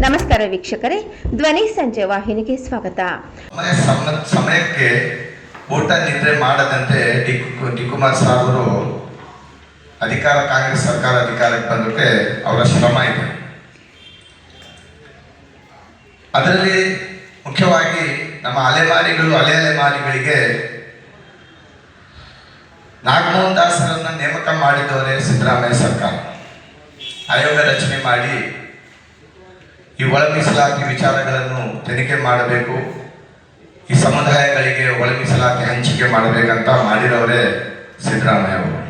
ನಮಸ್ಕಾರ ವೀಕ್ಷಕರೇ, ಧ್ವನಿ ಸಂಜೆ ವಾಹಿನಿಗೆ ಸ್ವಾಗತ. ಸಮಯ ಸಮ- ಸಮಯಕ್ಕೆ ಊಟ ನಿದ್ರೆ ಮಾಡದಂತೆ ಡಿ ಡಿ ಅವರು ಅಧಿಕಾರ, ಕಾಂಗ್ರೆಸ್ ಸರ್ಕಾರ ಅಧಿಕಾರಕ್ಕೆ ಬಂದಕ್ಕೆ ಅವರ ಶ್ರಮ ಇದೆ. ಅದರಲ್ಲಿ ಮುಖ್ಯವಾಗಿ ನಮ್ಮ ಅಲೆಮಾರಿಗಳು ಅಲೆ ಅಲೆಮಾರಿಗಳಿಗೆ ನಾಗಮೋಹನ್ ದಾಸರನ್ನು ನೇಮಕ ಮಾಡಿದವರೇ ಸಿದ್ದರಾಮಯ್ಯ ಸರ್ಕಾರ. ಆಯೋಗ ರಚನೆ ಮಾಡಿ ಈ ಒಳ ಮೀಸಲಾತಿ ವಿಚಾರಗಳನ್ನು ತನಿಖೆ ಮಾಡಬೇಕು. ಈ ಸಮುದಾಯಗಳಿಗೆ ಒಳ ಮೀಸಲಾತಿ ಹಂಚಿಕೆ ಮಾಡಬೇಕಂತ ಮಾಡಿರೋರೇ ಸಿದ್ದರಾಮಯ್ಯ ಅವರು.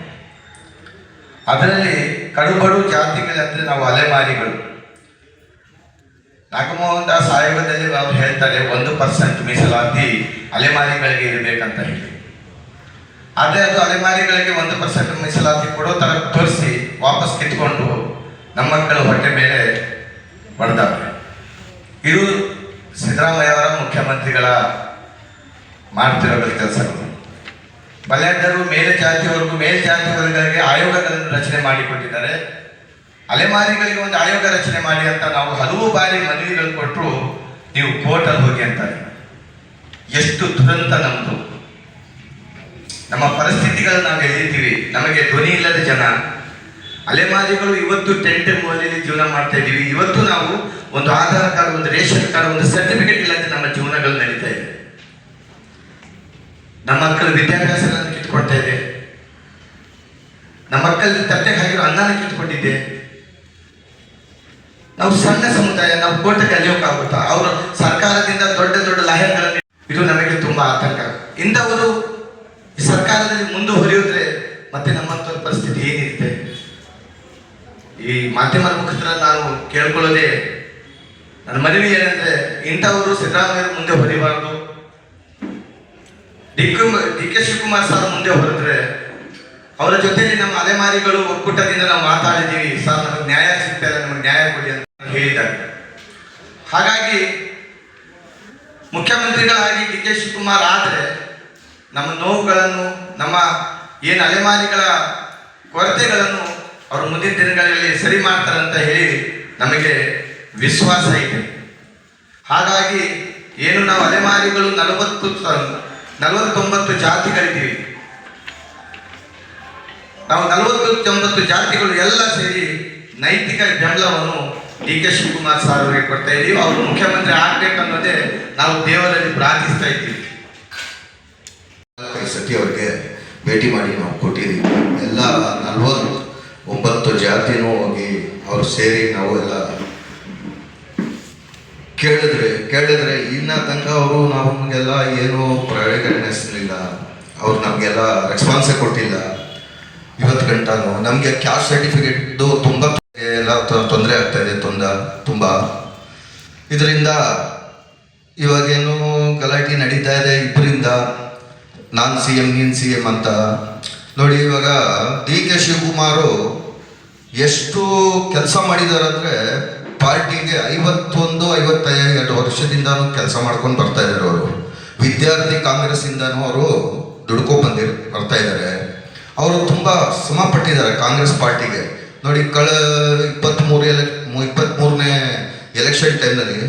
ಅದರಲ್ಲಿ ಕಡುಬಡು ಜಾತಿಗಳಂದ್ರೆ ನಾವು ಅಲೆಮಾರಿಗಳು. ನಾಗಮೋಹನ್ ದಾಸ್ ಆಯೋಗದಲ್ಲಿ ಅವರು ಹೇಳ್ತಾರೆ, ಒಂದು ಪರ್ಸೆಂಟ್ ಮೀಸಲಾತಿ ಅಲೆಮಾರಿಗಳಿಗೆ ಇರಬೇಕಂತ ಹೇಳಿ. ಆದರೆ ಅದು ಅಲೆಮಾರಿಗಳಿಗೆ ಒಂದು ಪರ್ಸೆಂಟ್ ಮೀಸಲಾತಿ ಕೊಡೋ ತರ ತೋರಿಸಿ ವಾಪಸ್ ಕಿತ್ಕೊಂಡು ನಮ್ಮ ಮಕ್ಕಳು ಹೊಟ್ಟೆ ಮೇಲೆ ಬಡ್ದಾವೆ ಇದು ಸಿದ್ದರಾಮಯ್ಯ ಅವರ ಮುಖ್ಯಮಂತ್ರಿಗಳ ಮಾಡ್ತಿರೋ ಕೆಲಸಗಳು ಬಲ್ಯಾಡ್ಡರು ಮೇಲೆ ಜಾತಿಯವರೆಗೂ ಮೇಲೆ ಜಾತಿ ವರ್ಗಗಳಿಗೆ ಆಯೋಗಗಳನ್ನು ರಚನೆ ಮಾಡಿಕೊಟ್ಟಿದ್ದಾರೆ. ಅಲೆಮಾರಿಗಳಿಗೆ ಒಂದು ಆಯೋಗ ರಚನೆ ಮಾಡಿ ಅಂತ ನಾವು ಹಲವು ಬಾರಿ ಮನವಿಗಳು ಕೊಟ್ಟರು ನೀವು ಕೋರ್ಟಲ್ಲಿ ಹೋಗಿ ಅಂತಾರೆ ಎಷ್ಟು ದುರಂತ ನಮ್ಮದು ನಮ್ಮ ಪರಿಸ್ಥಿತಿಗಳನ್ನು ನಾವು ಎಲ್ಲಿದ್ದೀವಿ ನಮಗೆ ಧ್ವನಿ ಇಲ್ಲದ ಜನ. ಅಲೆಮಾರಿಗಳು ಇವತ್ತು ಟೆಂಟ್ ಮೂಲೆಯಲ್ಲಿ ಜೀವನ ಮಾಡ್ತಾ ಇದ್ದೀವಿ. ಇವತ್ತು ನಾವು ಒಂದು ಆಧಾರ್ ಕಾರ್ಡ್, ಒಂದು ರೇಷನ್ ಕಾರ್ಡ್, ಒಂದು ಸರ್ಟಿಫಿಕೇಟ್ ಇಲ್ಲದೆ ನಮ್ಮ ಜೀವನಗಳು ನಡೀತಾ ಇದೆ. ನಮ್ಮ ಮಕ್ಕಳ ವಿದ್ಯಾಭ್ಯಾಸಗಳನ್ನು ಕಿತ್ಕೊಳ್ತಾ ಇದೆ. ನಮ್ಮ ಮಕ್ಕಳಲ್ಲಿ ತಟ್ಟೆಗೆ ಹಾಕಿರೋ ಅನ್ನನ ಕಿತ್ಕೊಂಡಿದ್ದೆ ನಾವು ಸಣ್ಣ ಸಮುದಾಯ, ನಾವು ಕೋಟೆ ಕಲಿಯೋಕ್ಕಾಗುತ್ತಾ ಅವರು ಸರ್ಕಾರದಿಂದ ದೊಡ್ಡ ದೊಡ್ಡ ಲಾಯರ್ಗಳನ್ನು ಇದು ನಮಗೆ ತುಂಬಾ ಆತಂಕ. ಇಂಥವರು ಸರ್ಕಾರದಲ್ಲಿ ಹೊರಿಯೋದ್ರೆ ಮತ್ತೆ ನಮ್ಮಂಥ ಪರಿಸ್ಥಿತಿ ಏನಿರುತ್ತೆ? ಈ ಮಾಧ್ಯಮದ ಮುಖಾಂತರ ನಾನು ಕೇಳ್ಕೊಳ್ಳೋದೇ ನನ್ನ ಮನವಿ ಏನಂದ್ರೆ ಇಂಥವರು ಸಿದ್ದರಾಮಯ್ಯ ಮುಂದೆ ಹೊರಿಬಾರ್ದು. D D K Shivakumar sir ಮುಂದೆ ಹೊರದ್ರೆ ಅವರ ಜೊತೆಯಲ್ಲಿ ನಮ್ಮ ಅಲೆಮಾರಿಗಳು ಒಕ್ಕೂಟದಿಂದ ನಾವು ಮಾತಾಡಿದ್ದೀವಿ. ಸರ್, ನಮಗೆ ನ್ಯಾಯ ಸಿಗ್ತಾ ಇಲ್ಲ ನಮಗೆ ನ್ಯಾಯ ಕೊಡಿ ಅಂತ ಹೇಳಿದ್ದಾರೆ. ಹಾಗಾಗಿ ಮುಖ್ಯಮಂತ್ರಿಗಳಾಗಿ ಡಿ ಕೆ ಶಿವಕುಮಾರ್ ಆದರೆ ನಮ್ಮ ನೋವುಗಳನ್ನು, ನಮ್ಮ ಏನು ಅಲೆಮಾರಿಗಳ ಕೊರತೆಗಳನ್ನು ಅವರು ಮುಂದಿನ ದಿನಗಳಲ್ಲಿ ಸರಿ ಮಾಡ್ತಾರಂತ ಹೇಳಿ ನಮಗೆ ವಿಶ್ವಾಸ ಇದೆ. ಹಾಗಾಗಿ ಏನು ನಾವು ಅಲೆಮಾರಿಗಳು ನಲವತ್ತು ನಲವತ್ತೊಂಬತ್ತು ಜಾತಿಗಳಿದ್ದೀವಿ. ನಾವು ನಲವತ್ತು ತೊಂಬತ್ತು ಜಾತಿಗಳು ಎಲ್ಲ ಸೇರಿ ನೈತಿಕ ಬೆಂಬಲವನ್ನು ಡಿ ಕೆ ಶಿವಕುಮಾರ್ ಸರ್ ಅವರಿಗೆ ಕೊಡ್ತಾ ಇದ್ದೀವಿ ಅವರು ಮುಖ್ಯಮಂತ್ರಿ ಆಗ್ಬೇಕನ್ನೋದೇ ನಾವು ದೇವರಲ್ಲಿ ಪ್ರಾರ್ಥಿಸ್ತಾ ಇದ್ದೀವಿ. ಸತಿ ಅವರಿಗೆ ಭೇಟಿ ಮಾಡಿ ನಾವು ಕೊಟ್ಟಿದ್ದೀವಿ. ಎಲ್ಲ ನಲ್ವತ್ತು ಜಾತಿನೂ ಹೋಗಿ ಅವ್ರು ಸೇರಿ ನಾವು ಎಲ್ಲ ಕೇಳಿದ್ರೆ ಕೇಳಿದ್ರೆ ಇನ್ನ ತನಕ ಅವರು ನಮಗೆಲ್ಲ ಏನು ಪ್ರಯೋಗಣಿಸಲಿಲ್ಲ ಅವ್ರು ನಮಗೆಲ್ಲ ರೆಸ್ಪಾನ್ಸೇ ಕೊಟ್ಟಿಲ್ಲ. ಇವತ್ತು ಗಂಟಾನು. ನಮಗೆ ಕ್ಯಾಸ್ಟ್ ಸರ್ಟಿಫಿಕೇಟ್ದು ತುಂಬ ಎಲ್ಲ ತೊಂದರೆ ಆಗ್ತಾ ಇದೆ, ತೊಂದ, ತುಂಬ. ಇದರಿಂದ ಇವಾಗೇನು ಗಲಾಟೆ ನಡೀತಾ ಇದೆ ಇಬ್ಬರಿಂದ ನಾನು ಸಿ ಎಂ, ನೀನು ಸಿ ಎಂ ಅಂತ. ನೋಡಿ ಇವಾಗ ಡಿ ಕೆ ಶಿವಕುಮಾರು ಎಷ್ಟು ಕೆಲಸ ಮಾಡಿದ್ದಾರೆ ಅಂದರೆ ಪಾರ್ಟಿಗೆ ಐವತ್ತೊಂದು, ಐವತ್ತೈದು ವರ್ಷದಿಂದ ಕೆಲಸ ಮಾಡ್ಕೊಂಡು ಬರ್ತಾ ಇದ್ದಾರೆ ಅವರು. ವಿದ್ಯಾರ್ಥಿ ಕಾಂಗ್ರೆಸ್ ಕಾಂಗ್ರೆಸ್ಸಿಂದನೂ ಅವರು ದುಡ್ಕೊ ಬಂದಿರ್ ಬರ್ತಾ ಇದ್ದಾರೆ ಅವರು ತುಂಬ ಶ್ರಮ ಪಟ್ಟಿದ್ದಾರೆ ಕಾಂಗ್ರೆಸ್ ಪಾರ್ಟಿಗೆ. ನೋಡಿ, ಕಳ ಇಪ್ಪತ್ತ್ಮೂರು ಎಲೆ ಇಪ್ಪತ್ತ್ಮೂರನೇ ಎಲೆಕ್ಷನ್ ಟೈಮ್ನಲ್ಲಿ,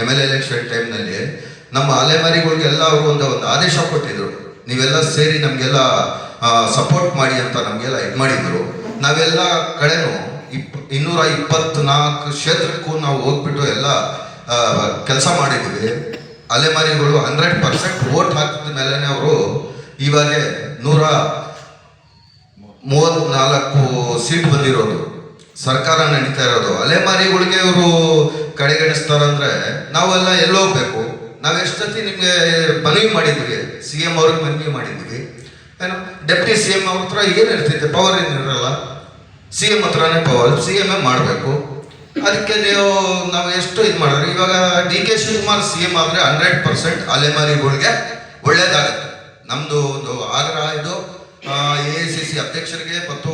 ಎಂ ಎಲ್ ಎಲೆಕ್ಷನ್ ಟೈಮ್ನಲ್ಲಿ ನಮ್ಮ ಅಲೆಮಾರಿಗಳಿಗೆಲ್ಲ ಅವರು ಒಂದು ಒಂದು ಆದೇಶ ಕೊಟ್ಟಿದ್ರು. ನೀವೆಲ್ಲ ಸೇರಿ ನಮಗೆಲ್ಲ ಸಪೋರ್ಟ್ ಮಾಡಿ ಅಂತ ನಮಗೆಲ್ಲ ಇದು ಮಾಡಿದ್ರು. ನಾವೆಲ್ಲ ಕಡೆನೂ ಇಪ್, ಇನ್ನೂರ ಇಪ್ಪತ್ನಾಲ್ಕು ಕ್ಷೇತ್ರಕ್ಕೂ ನಾವು ಹೋಗ್ಬಿಟ್ಟು ಎಲ್ಲ ಕೆಲಸ ಮಾಡಿದ್ದೀವಿ. ಅಲೆಮಾರಿಗಳು ಹಂಡ್ರೆಡ್ ಪರ್ಸೆಂಟ್ ವೋಟ್ ಹಾಕಿದ ಮೇಲೆ ಅವರು ಇವಾಗ ನೂರ ಮೂವತ್ನಾಲ್ಕು ಸೀಟ್ ಬಂದಿರೋದು. ಸರ್ಕಾರ ನಡೀತಾ ಇರೋದು. ಅಲೆಮಾರಿಗಳಿಗೆ ಇವರು ಕಡೆಗಣಿಸ್ತಾರಂದ್ರೆ ನಾವೆಲ್ಲ ಎಲ್ಲೋಗ್ಬೇಕು ನಾವು ಎಷ್ಟೊತ್ತಿ ನಿಮಗೆ ಮನವಿ ಮಾಡಿದ್ವಿ. ಸಿ ಎಂ ಅವ್ರಿಗೆ ಮನವಿ ಮಾಡಿದ್ವಿ. ಏನು ಡೆಪ್ಟಿ ಸಿ ಎಂ ಹತ್ರ ಏನು ಇರ್ತೈತೆ? ಪವರ್ ಏನಿರಲ್ಲ ಸಿ ಎಂ ಹತ್ರನೇ ಪವರ್ ಸಿ ಎಂ ಎ ಮಾಡಬೇಕು. ಅದಕ್ಕೆ ನೀವು ನಾವು ಎಷ್ಟು ಇದು ಮಾಡಿದ್ರೆ? ಇವಾಗ D K Shivakumar C M ಆದರೆ ಹಂಡ್ರೆಡ್ ಪರ್ಸೆಂಟ್ ಅಲೆಮಾರಿಗಳಿಗೆ ಒಳ್ಳೇದಾಗುತ್ತೆ. ನಮ್ಮದು ಒಂದು ಆಗ್ರಹ ಇದು ಎ ಸಿ ಸಿ ಅಧ್ಯಕ್ಷರಿಗೆ ಮತ್ತು